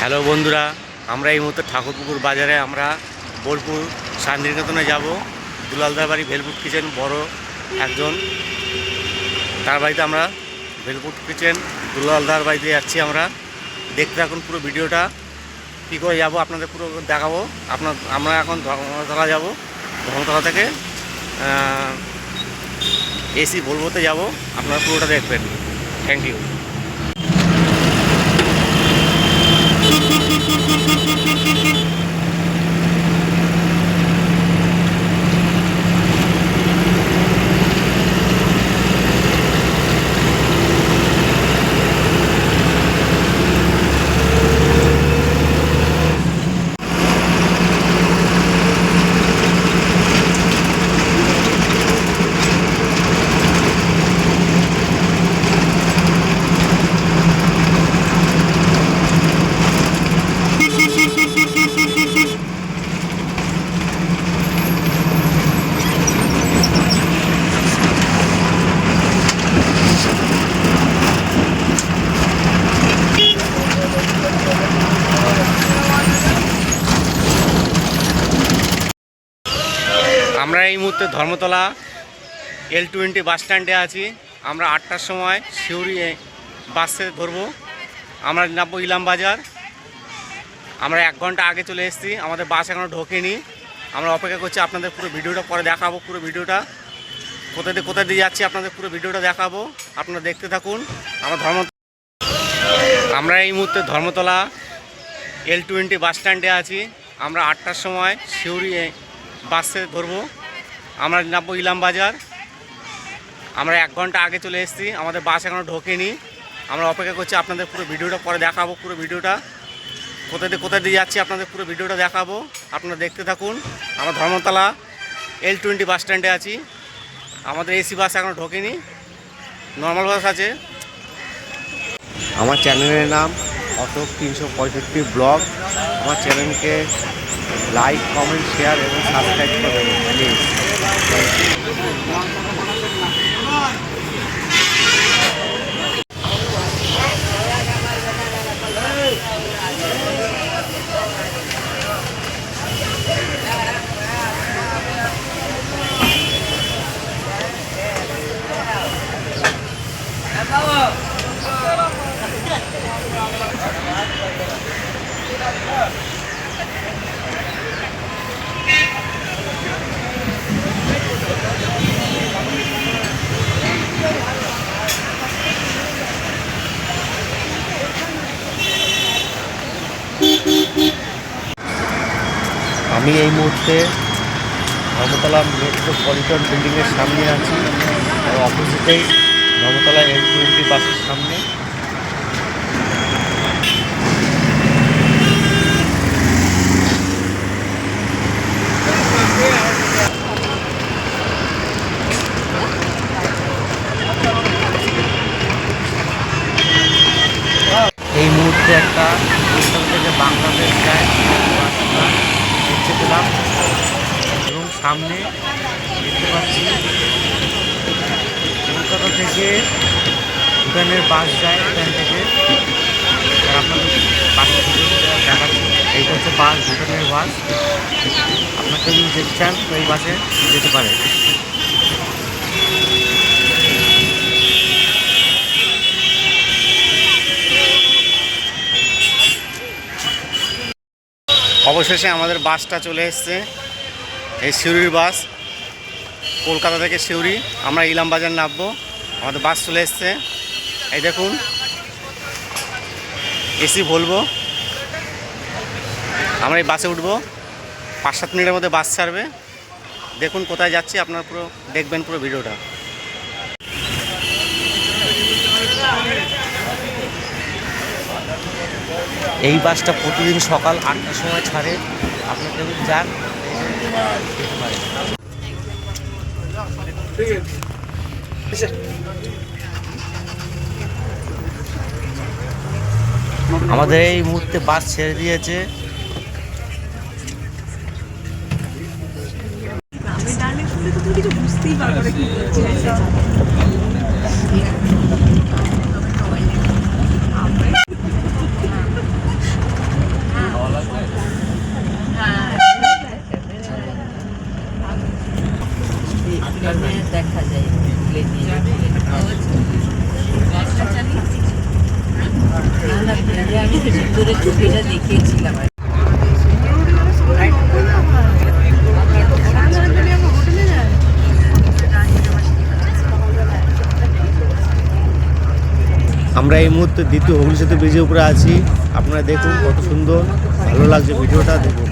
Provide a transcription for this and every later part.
Hello বন্ধুরা, আমরা এই মুহূর্তে ঠাকুরপুকুর বাজারে, আমরা বোলপুর শান্তিনিকেতনে যাব। দুলালদার বাড়ি ভেলপুট কিচেন বড় একজন। তার বাড়িতে আমরা ভেলপুট কিচেন দুলালদার বাড়িতে যাচ্ছি আমরা। দেখতে এখন পুরো ভিডিওটা। কী করে যাব আপনাদের পুরো দেখাবো। আপনার, আমরা এখন ধর্মতলা যাব। ধর্মতলা থেকে এসি ভলভোতে যাব। আপনারা পুরোটা দেখবেন। থ্যাংক ইউ আমরা এই মুহূর্তে ধর্মতলা এল টোয়েন্টি বাস স্ট্যান্ডে আছি। আমরা আটটার সময় শিউরি বাসে ধরবো। আমরা নামবো ইলাম বাজার। আমরা এক ঘণ্টা আগে চলে এসেছি। আমাদের বাস এখনও ঢোকেনি। আমরা অপেক্ষা করছি আপনাদের পুরো ভিডিওটা পরে দেখাবো, পুরো ভিডিওটা। কোথায় দিয়ে কোথায় দিয়ে যাচ্ছি আপনাদের পুরো ভিডিওটা দেখাবো। আপনারা দেখতে থাকুন। আমরা ধর্ম আমরা এই মুহূর্তে ধর্মতলা এল টোয়েন্টি বাস স্ট্যান্ডে আছি। আমরা আটটার সময় শিউরি বাসে ধরবো। আমরা নামবো ইলাম বাজার। আমরা এক ঘণ্টা আগে চলে এসেছি। আমাদের বাস এখনও ঢোকেনি। আমরা অপেক্ষা করছি আপনাদের পুরো ভিডিওটা পরে দেখাবো, পুরো ভিডিওটা। কোথায় দিয়ে কোথায় দিয়ে যাচ্ছি আপনাদের পুরো ভিডিওটা দেখাবো। আপনারা দেখতে থাকুন। আমরা ধর্মতলা এল টোয়েন্টি বাস স্ট্যান্ডে আছি। আমাদের এসি বাস এখনও ঢোকেনি। নর্মাল বাস আছে। আমার চ্যানেলের নাম অশোক তিনশো পঁয়ষট্টি ব্লগ। আমার চ্যানেলকে লাইক কমেন্ট শেয়ার এবং সাবস্ক্রাইব করবেন প্লিজ আমি এই মুহূর্তে ধর্মতলা মেট্রোপলিটন বিল্ডিংয়ের সামনে আছি। আর অপোজিটেই ধর্মতলা এম টোয়েন্টি বাসের সামনে এই মুহূর্তে একটা এখান থেকে বাংলাদেশ যায় বাসটা দেখতে পেলাম এবং সামনে কলকাতা থেকে ভুটানের বাস যায় এখান থেকে। আপনাদের বাসের দেখাচ্ছি। এইটা হচ্ছে বাস ভুটানের বাস। আপনাকে যদি যেতে চান, তো এই বাসে যেতে পারে অবশেষে আমাদের বাসটা চলে এসছে। এই সিউড়ির বাস। কলকাতা থেকে সিউড়ি, আমরা ইলাম বাজার নামবো, আমাদের বাস চলে এসছে। এই দেখুন, এসি বলব, আমরা এই বাসে উঠবো, পাঁচ সাত মিনিটের মধ্যে বাস ছাড়বে। দেখুন কোথায় যাচ্ছি, আপনার পুরো দেখবেন পুরো ভিডিওটা। এই বাসটা প্রতিদিন সকাল আটটার সময় ছাড়ে। আপনার যদি যান। আমাদের এই মুহূর্তে বাস ছেড়ে দিয়েছে। কিছু বুঝতেই পারব না কি আমরা এই মুহূর্তে দ্বিতীয় হুগলি সেতু ব্রিজের উপরে আছি। আপনারা দেখুন কত সুন্দর, ভালো লাগছে ভিডিওটা, দেখুন।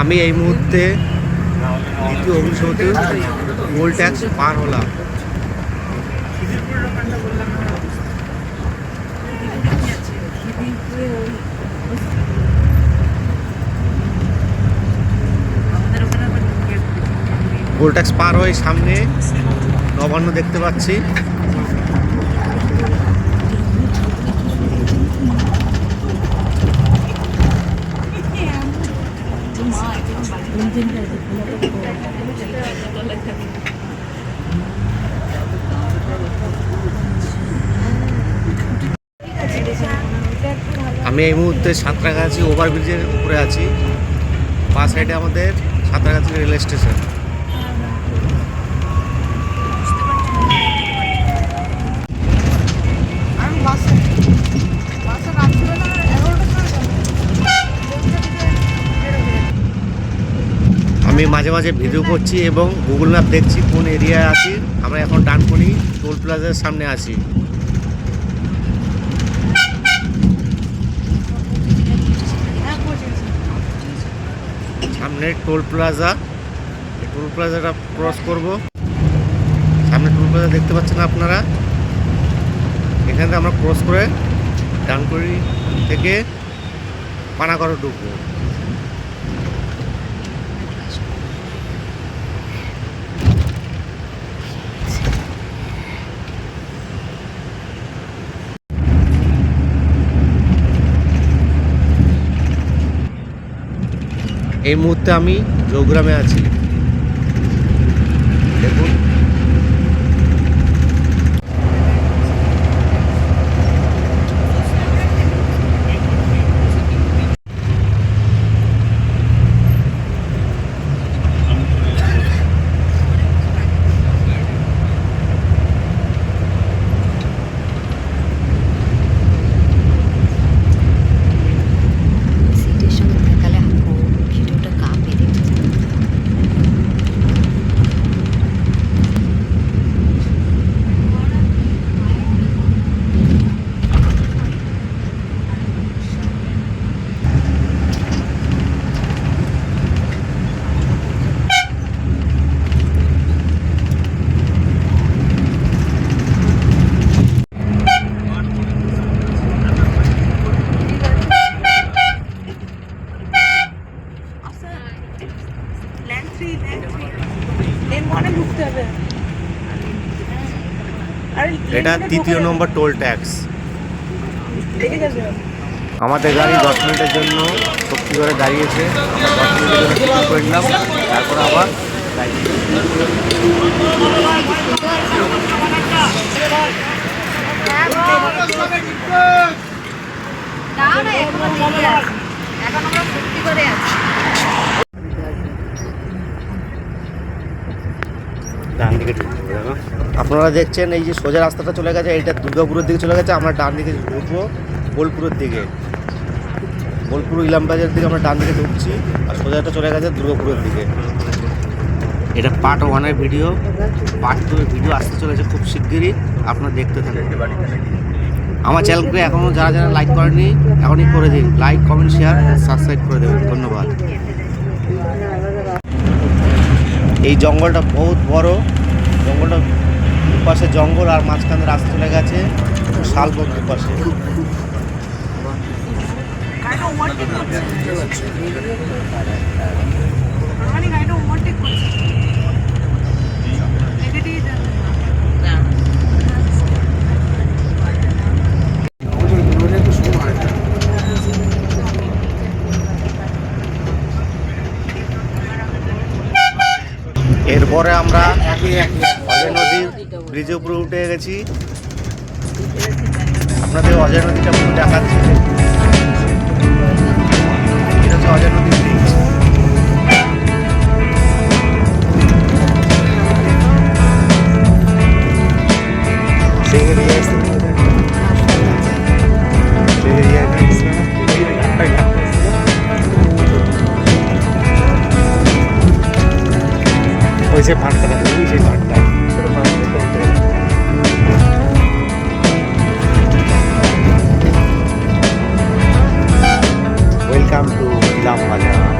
আমি এই মুহূর্তে দ্বিতীয় সেতু টোল ট্যাক্স পার হলাম। টোল ট্যাক্স পার হয়ে সামনে নবান্ন দেখতে পাচ্ছি। আমি এই মুহূর্তে সাঁতরাগাছি ওভারব্রিজের উপরে আছি। বাঁ সাইডে আমাদের সাঁতরাগাছি রেল স্টেশন। আমি মাঝে মাঝে ভিডিও করছি এবং গুগল ম্যাপ দেখছি কোন এরিয়ায় আছি। আমরা এখন ডানকুনি টোল প্লাজার সামনে আছি। সামনে টোল প্লাজা টোল প্লাজাটা ক্রস করব। সামনে টোল প্লাজা দেখতে পাচ্ছেন আপনারা। এখান থেকে আমরা ক্রস করে ডানকুড়ি থেকে পানাগড় ঢুকবো। এই মুহূর্তে আমি জৌগ্রামে আছি। এটা তৃতীয় নম্বর টোল ট্যাক্স। আমাদের গাড়ি দশ মিনিটের জন্য শক্তিগড়ে দাঁড়িয়েছে। আমরা দশ মিনিটের জন্য টিকিট করে নিলাম, তারপর আবার ডান দিকে ঢুকবো দেখো আপনারা দেখছেন এই যে সোজা রাস্তাটা চলে গেছে এইটা দুর্গাপুরের দিকে চলে গেছে আমরা ডান দিকে ঢুকবো বোলপুরের দিকে। বোলপুর ইলামবাজার দিকে আমরা ডান দিকে ঢুকছি আর সোজাটা চলে গেছে দুর্গাপুরের দিকে। এটা পার্ট ওয়ানের ভিডিও পার্ট টু এর ভিডিও আসতে চলেছে খুব শিগগিরই আপনারা দেখতে থাকুন। আমার চ্যানেলকে এখনও যারা যারা লাইক করেনি এখনই করে দিন। লাইক কমেন্ট শেয়ার সাবস্ক্রাইব করে দেবেন। ধন্যবাদ। এই জঙ্গলটা বহুত বড়। পাশে জঙ্গল আর মাঝখানে রাস্তা চলে গেছে শাল বন্ধুর পাশে। গাড়িটা ওভারটেক করছে মানে গাড়িটা ওভারটেক করছে নেগেটিভ না এরপরে আমরা নদীর ব্রিজের উপরে উঠে গেছি। আপনাদের অজয় নদীটা দেখাচ্ছি। এটা হচ্ছে অজয় নদীর come to Ilang